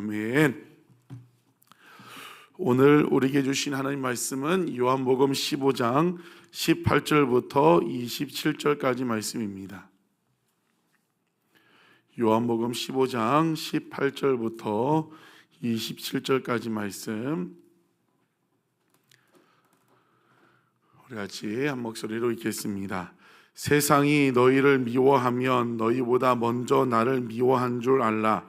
아멘. 오늘 우리에게 주신 하나님 말씀은 요한복음 15장 18절부터 27절까지 말씀입니다. 요한복음 15장 18절부터 27절까지 말씀 우리 같이 한 목소리로 읽겠습니다. 세상이 너희를 미워하면 너희보다 먼저 나를 미워한 줄 알라.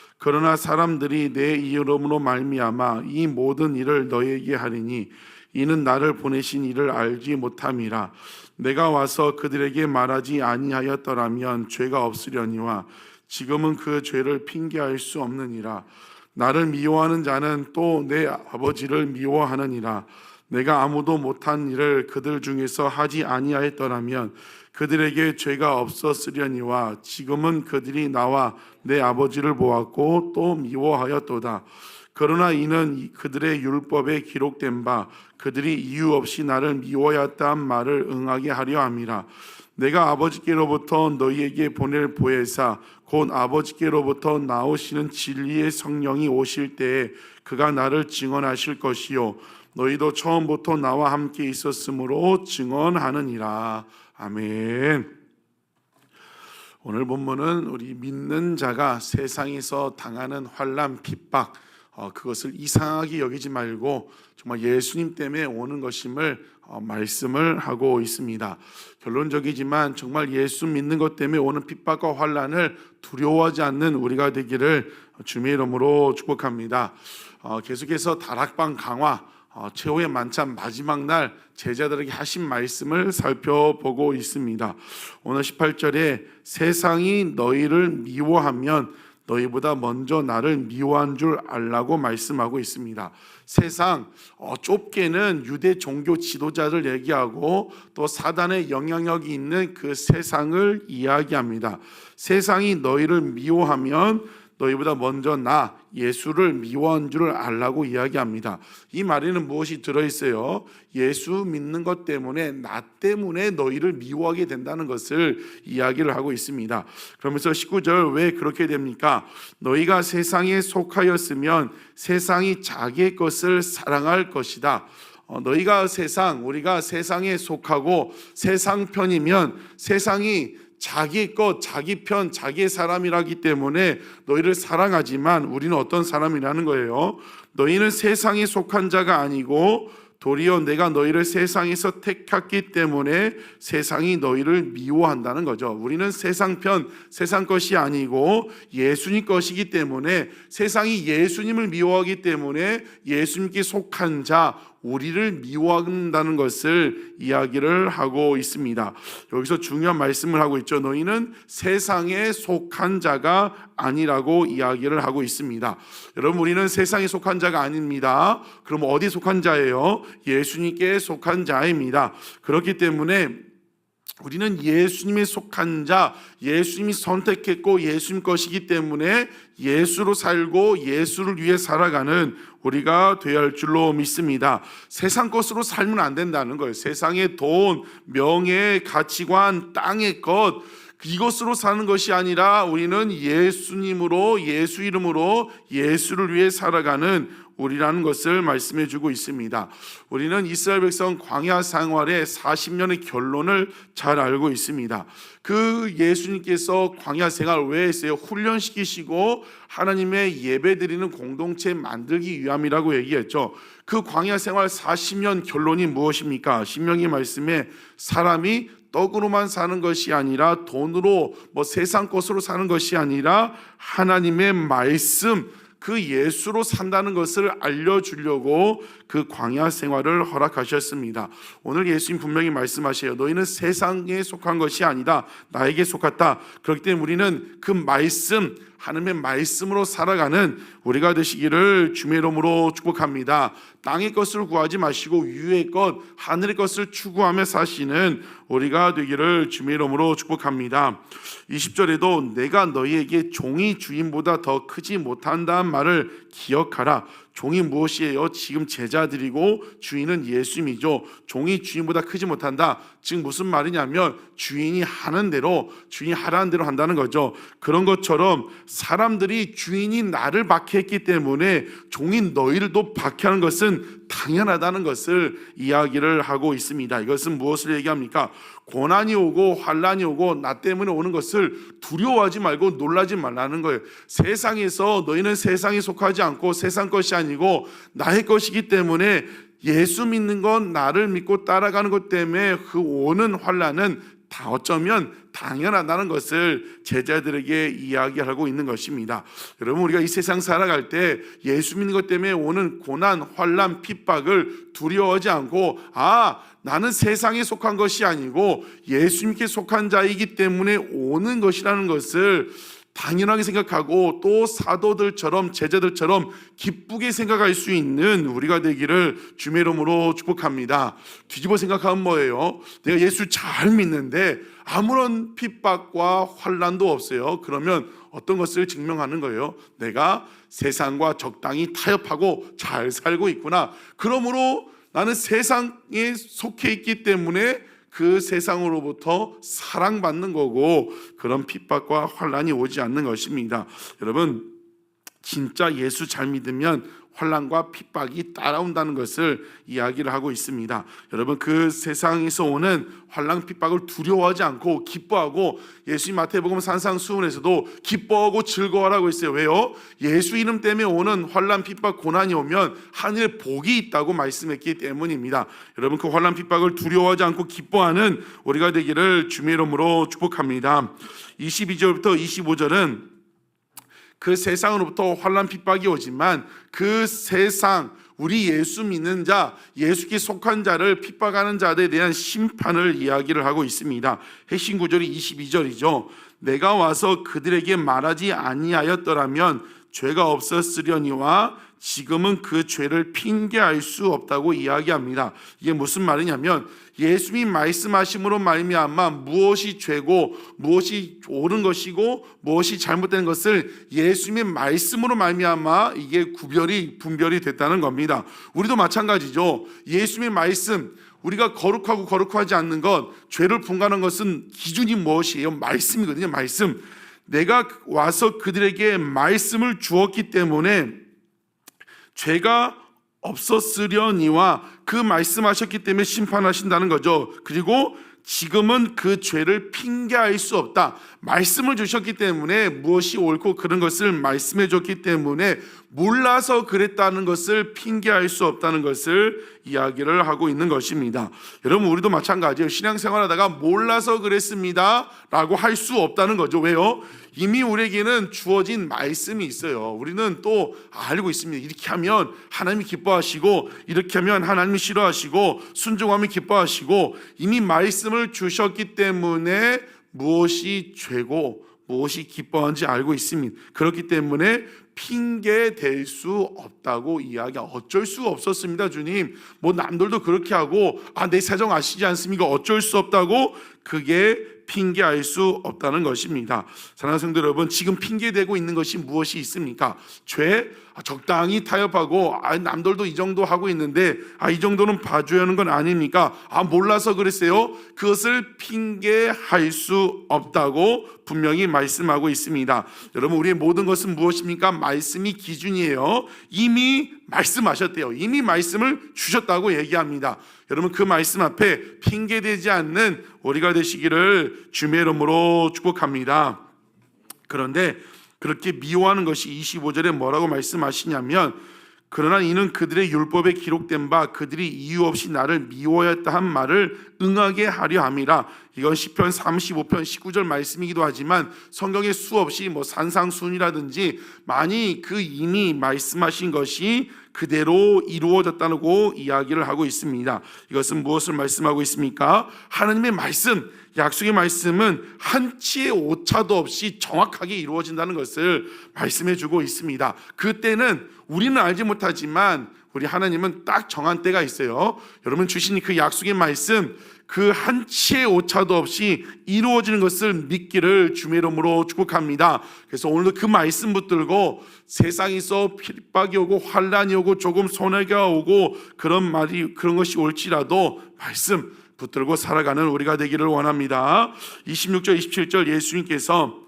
그러나 사람들이 내 이름으로 말미암아 이 모든 일을 너희에게 하리니 이는 나를 보내신 이를 알지 못함이라. 내가 와서 그들에게 말하지 아니하였더라면 죄가 없으려니와 지금은 그 죄를 핑계할 수 없느니라. 나를 미워하는 자는 또 내 아버지를 미워하느니라 내가 아무도 못한 일을 그들 중에서 하지 아니하였더라면 그들에게 죄가 없었으려니와 지금은 그들이 나와 내 아버지를 보았고 또 미워하였도다. 그러나 이는 그들의 율법에 기록된 바 그들이 이유 없이 나를 미워하였다는 말을 응하게 하려 함이라. 내가 아버지께로부터 너희에게 보낼 보혜사 곧 아버지께로부터 나오시는 진리의 성령이 오실 때에 그가 나를 증언하실 것이요 너희도 처음부터 나와 함께 있었으므로 증언하느니라. 아멘. 오늘 본문은 우리 믿는 자가 세상에서 당하는 환란, 핍박 어, 그것을 이상하게 여기지 말고 정말 예수님 때문에 오는 것임을 어, 말씀을 하고 있습니다. 결론적이지만 정말 예수 믿는 것 때문에 오는 핍박과 환란을 두려워하지 않는 우리가 되기를 주님의 이름으로 축복합니다. 어, 계속해서 다락방 강화 어, 최후의 만찬 마지막 날 제자들에게 하신 말씀을 살펴보고 있습니다. 오늘 18절에 세상이 너희를 미워하면 너희보다 먼저 나를 미워한 줄 알라고 말씀하고 있습니다. 세상 어, 좁게는 유대 종교 지도자를 얘기하고 또 사단의 영향력이 있는 그 세상을 이야기합니다. 세상이 너희를 미워하면 너희보다 먼저 나 예수를 미워한 줄 알라고 이야기합니다. 이 말에는 무엇이 들어 있어요? 예수 믿는 것 때문에 나 때문에 너희를 미워하게 된다는 것을 이야기를 하고 있습니다. 그러면서 19절 왜 그렇게 됩니까? 너희가 세상에 속하였으면 세상이 자기의 것을 사랑할 것이다. 어, 너희가 세상, 우리가 세상에 속하고 세상 편이면 세상이 자기 것, 자기 편, 자기의 사람이라기 때문에 너희를 사랑하지만 우리는 어떤 사람이라는 거예요. 너희는 세상에 속한 자가 아니고 도리어 내가 너희를 세상에서 택했기 때문에 세상이 너희를 미워한다는 거죠. 우리는 세상 편, 세상 것이 아니고 예수님 것이기 때문에 세상이 예수님을 미워하기 때문에 예수님께 속한 자, 우리를 미워한다는 것을 이야기를 하고 있습니다. 여기서 중요한 말씀을 하고 있죠. 너희는 세상에 속한 자가 아니라고 이야기를 하고 있습니다. 여러분, 우리는 세상에 속한 자가 아닙니다. 그럼 어디 속한 자예요? 예수님께 속한 자입니다. 그렇기 때문에 우리는 예수님에 속한 자, 예수님이 선택했고 예수님 것이기 때문에 예수로 살고 예수를 위해 살아가는 우리가 되어야 할 줄로 믿습니다. 세상 것으로 살면 안 된다는 거예요. 세상의 돈, 명예, 가치관, 땅의 것, 이것으로 사는 것이 아니라 우리는 예수님으로 예수 이름으로 예수를 위해 살아가는 우리라는 것을 말씀해 주고 있습니다. 우리는 이스라엘 백성 광야 생활의 40년의 결론을 잘 알고 있습니다. 그 예수님께서 광야 생활 왜 했어요? 훈련시키시고 하나님의 예배 드리는 공동체 만들기 위함이라고 얘기했죠. 그 광야 생활 40년 결론이 무엇입니까? 신명기 말씀에 사람이 떡으로만 사는 것이 아니라 돈으로 뭐 세상 것으로 사는 것이 아니라 하나님의 말씀 그 예수로 산다는 것을 알려주려고 그 광야 생활을 허락하셨습니다. 오늘 예수님 분명히 말씀하셔요. 너희는 세상에 속한 것이 아니다. 나에게 속았다. 그렇기 때문에 우리는 그 말씀 하나님의 말씀으로 살아가는 우리가 되시기를 주의 이름으로 축복합니다. 땅의 것을 구하지 마시고 위의 것 하늘의 것을 추구하며 사시는 우리가 되기를 주의 이름으로 축복합니다. 20절에도 내가 너희에게 종이 주인보다 더 크지 못한다는 말을 기억하라. 종이 무엇이에요? 지금 제자들이고 주인은 예수님이죠. 종이 주인보다 크지 못한다. 즉 무슨 말이냐면 주인이 하는 대로 주인이 하라는 대로 한다는 거죠. 그런 것처럼 사람들이 주인이 나를 박해했기 때문에 종인 너희들도 박해하는 것은 당연하다는 것을 이야기를 하고 있습니다. 이것은 무엇을 얘기합니까? 고난이 오고 환란이 오고 나 때문에 오는 것을 두려워하지 말고 놀라지 말라는 거예요. 세상에서 너희는 세상에 속하지 않고 세상 것이 아니고 나의 것이기 때문에 예수 믿는 건 나를 믿고 따라가는 것 때문에 그 오는 환란은 다 어쩌면 당연하다는 것을 제자들에게 이야기하고 있는 것입니다. 여러분 우리가 이 세상 살아갈 때 예수 믿는 것 때문에 오는 고난, 환란, 핍박을 두려워하지 않고 아 나는 세상에 속한 것이 아니고 예수님께 속한 자이기 때문에 오는 것이라는 것을 당연하게 생각하고 또 사도들처럼 제자들처럼 기쁘게 생각할 수 있는 우리가 되기를 주의 이름으로 축복합니다. 뒤집어 생각하면 뭐예요? 내가 예수 잘 믿는데 아무런 핍박과 환란도 없어요. 그러면 어떤 것을 증명하는 거예요? 내가 세상과 적당히 타협하고 잘 살고 있구나. 그러므로 나는 세상에 속해 있기 때문에 그 세상으로부터 사랑받는 거고 그런 핍박과 환란이 오지 않는 것입니다. 여러분 진짜 예수 잘 믿으면 환란과 핍박이 따라온다는 것을 이야기를 하고 있습니다. 여러분 그 세상에서 오는 환란 핍박을 두려워하지 않고 기뻐하고 예수님 마태복음 산상수훈에서도 기뻐하고 즐거워하라고 했어요. 왜요? 예수 이름 때문에 오는 환란 핍박 고난이 오면 하늘에 복이 있다고 말씀했기 때문입니다. 여러분 그 환란 핍박을 두려워하지 않고 기뻐하는 우리가 되기를 주의 이름으로 축복합니다. 22절부터 25절은 그 세상으로부터 환란 핍박이 오지만 그 세상 우리 예수 믿는 자, 예수께 속한 자를 핍박하는 자들에 대한 심판을 이야기를 하고 있습니다. 핵심 구절이 22절이죠. 내가 와서 그들에게 말하지 아니하였더라면 죄가 없었으려니와 지금은 그 죄를 핑계할 수 없다고 이야기합니다. 이게 무슨 말이냐면 예수님이 말씀하심으로 말미암아 무엇이 죄고 무엇이 옳은 것이고 무엇이 잘못된 것을 예수님의 말씀으로 말미암아 이게 구별이 분별이 됐다는 겁니다. 우리도 마찬가지죠. 예수님의 말씀 우리가 거룩하고 거룩하지 않는 것, 죄를 분간하는 것은 기준이 무엇이에요? 말씀이거든요. 말씀. 내가 와서 그들에게 말씀을 주었기 때문에 죄가 없었으려니와 그 말씀하셨기 때문에 심판하신다는 거죠. 그리고 지금은 그 죄를 핑계할 수 없다. 말씀을 주셨기 때문에 무엇이 옳고 그런 것을 말씀해 줬기 때문에 몰라서 그랬다는 것을 핑계할 수 없다는 것을 이야기를 하고 있는 것입니다. 여러분 우리도 마찬가지예요. 신앙생활 하다가 몰라서 그랬습니다 라고 할 수 없다는 거죠. 왜요? 이미 우리에게는 주어진 말씀이 있어요. 우리는 또 알고 있습니다. 이렇게 하면 하나님이 기뻐하시고 이렇게 하면 하나님이 싫어하시고 순종하면 기뻐하시고 이미 말씀을 주셨기 때문에 무엇이 죄고 무엇이 기뻐한지 알고 있습니다. 그렇기 때문에 핑계 댈수 없다고 이야기 어쩔 수 없었습니다 주님 뭐 남들도 그렇게 하고 아 내 사정 아시지 않습니까 어쩔 수 없다고 그게 핑계할 수 없다는 것입니다. 사랑하는 성도 여러분 지금 핑계대고 있는 것이 무엇이 있습니까? 죄? 아, 적당히 타협하고 아 남들도 이 정도 하고 있는데 아 이 정도는 봐줘야 하는 건 아닙니까? 아 몰라서 그랬어요? 그것을 핑계할 수 없다고 분명히 말씀하고 있습니다. 여러분 우리의 모든 것은 무엇입니까? 말씀이 기준이에요. 이미 말씀하셨대요. 이미 말씀을 주셨다고 얘기합니다. 여러분 그 말씀 앞에 핑계대지 않는 우리가 되시기를 주의 이름으로 축복합니다. 그런데 그렇게 미워하는 것이 25절에 뭐라고 말씀하시냐면 그러나 이는 그들의 율법에 기록된 바 그들이 이유 없이 나를 미워했다 한 말을 응하게 하려 함이라. 이건 시편 35편 19절 말씀이기도 하지만 성경에 수없이 뭐 산상순이라든지 많이 그 이미 말씀하신 것이 그대로 이루어졌다고 이야기를 하고 있습니다. 이것은 무엇을 말씀하고 있습니까? 하나님의 말씀, 약속의 말씀은 한치의 오차도 없이 정확하게 이루어진다는 것을 말씀해 주고 있습니다. 그때는 우리는 알지 못하지만 우리 하나님은 딱 정한 때가 있어요. 여러분 주신 그 약속의 말씀 그 한 치의 오차도 없이 이루어지는 것을 믿기를 주의 이름으로 축복합니다. 그래서 오늘도 그 말씀 붙들고 세상에서 핍박이 오고 환란이 오고 조금 손해가 오고 그런 말이 그런 것이 올지라도 말씀 붙들고 살아가는 우리가 되기를 원합니다. 26절 27절 예수님께서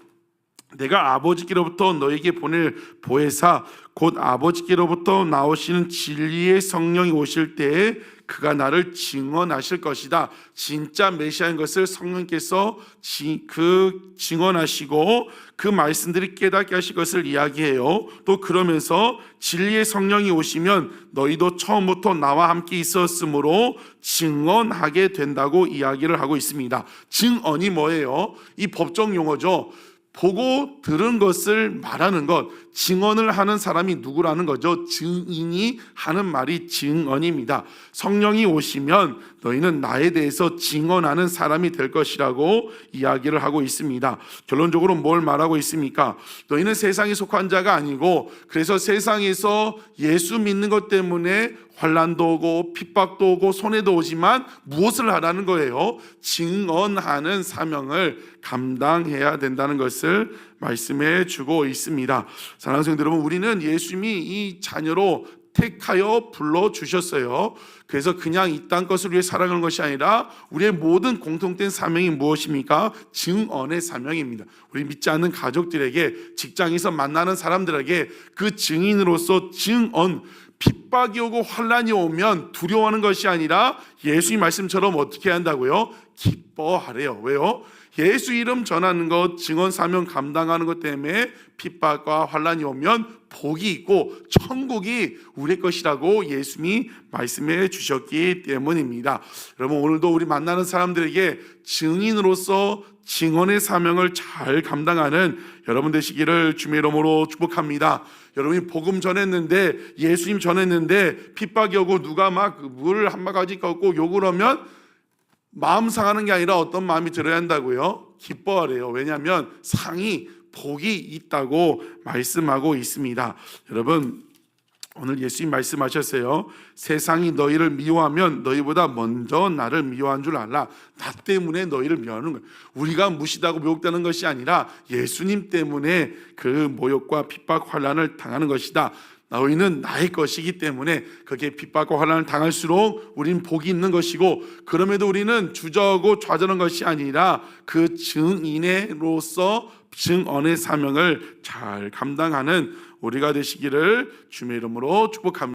내가 아버지께로부터 너에게 보낼 보혜사 곧 아버지께로부터 나오시는 진리의 성령이 오실 때에 그가 나를 증언하실 것이다. 진짜 메시아인 것을 성령께서 지, 그 증언하시고 그 말씀들이 깨닫게 하실 것을 이야기해요. 또 그러면서 진리의 성령이 오시면 너희도 처음부터 나와 함께 있었으므로 증언하게 된다고 이야기를 하고 있습니다. 증언이 뭐예요? 이 법정 용어죠. 보고 들은 것을 말하는 것, 증언을 하는 사람이 누구라는 거죠? 증인이 하는 말이 증언입니다. 성령이 오시면 너희는 나에 대해서 증언하는 사람이 될 것이라고 이야기를 하고 있습니다. 결론적으로 뭘 말하고 있습니까? 너희는 세상에 속한 자가 아니고 그래서 세상에서 예수 믿는 것 때문에 환란도 오고 핍박도 오고 손해도 오지만 무엇을 하라는 거예요? 증언하는 사명을 감당해야 된다는 것을 말씀해 주고 있습니다. 사랑하는 성도 여러분, 우리는 예수님이 이 자녀로 택하여 불러 주셨어요. 그래서 그냥 이 땅 것을 위해 살아가는 것이 아니라 우리의 모든 공통된 사명이 무엇입니까? 증언의 사명입니다. 우리 믿지 않는 가족들에게 직장에서 만나는 사람들에게 그 증인으로서 증언 핍박이 오고 환란이 오면 두려워하는 것이 아니라 예수님 말씀처럼 어떻게 한다고요? 기뻐하래요. 왜요? 예수 이름 전하는 것, 증언 사명 감당하는 것 때문에 핍박과 환란이 오면 복이 있고 천국이 우리 것이라고 예수님이 말씀해 주셨기 때문입니다. 여러분 오늘도 우리 만나는 사람들에게 증인으로서 증언의 사명을 잘 감당하는 여러분 되시기를 주의 이름으로 축복합니다. 여러분이 복음 전했는데 예수님 전했는데 핍박이 오고 누가 막 물을 한 바가지 꺾고 욕을 하면 마음 상하는 게 아니라 어떤 마음이 들어야 한다고요? 기뻐하래요. 왜냐하면 상이 복이 있다고 말씀하고 있습니다. 여러분 오늘 예수님 말씀하셨어요. 세상이 너희를 미워하면 너희보다 먼저 나를 미워한 줄 알라. 나 때문에 너희를 미워하는 거예요. 우리가 무시하고 모욕되는 것이 아니라 예수님 때문에 그 모욕과 핍박 환란을 당하는 것이다. 너희는 나의 것이기 때문에 그게 핍박과 환란을 당할수록 우리는 복이 있는 것이고 그럼에도 우리는 주저하고 좌절한 것이 아니라 그 증인으로서 증언의 사명을 잘 감당하는 우리가 되시기를 주의 이름으로 축복합니다.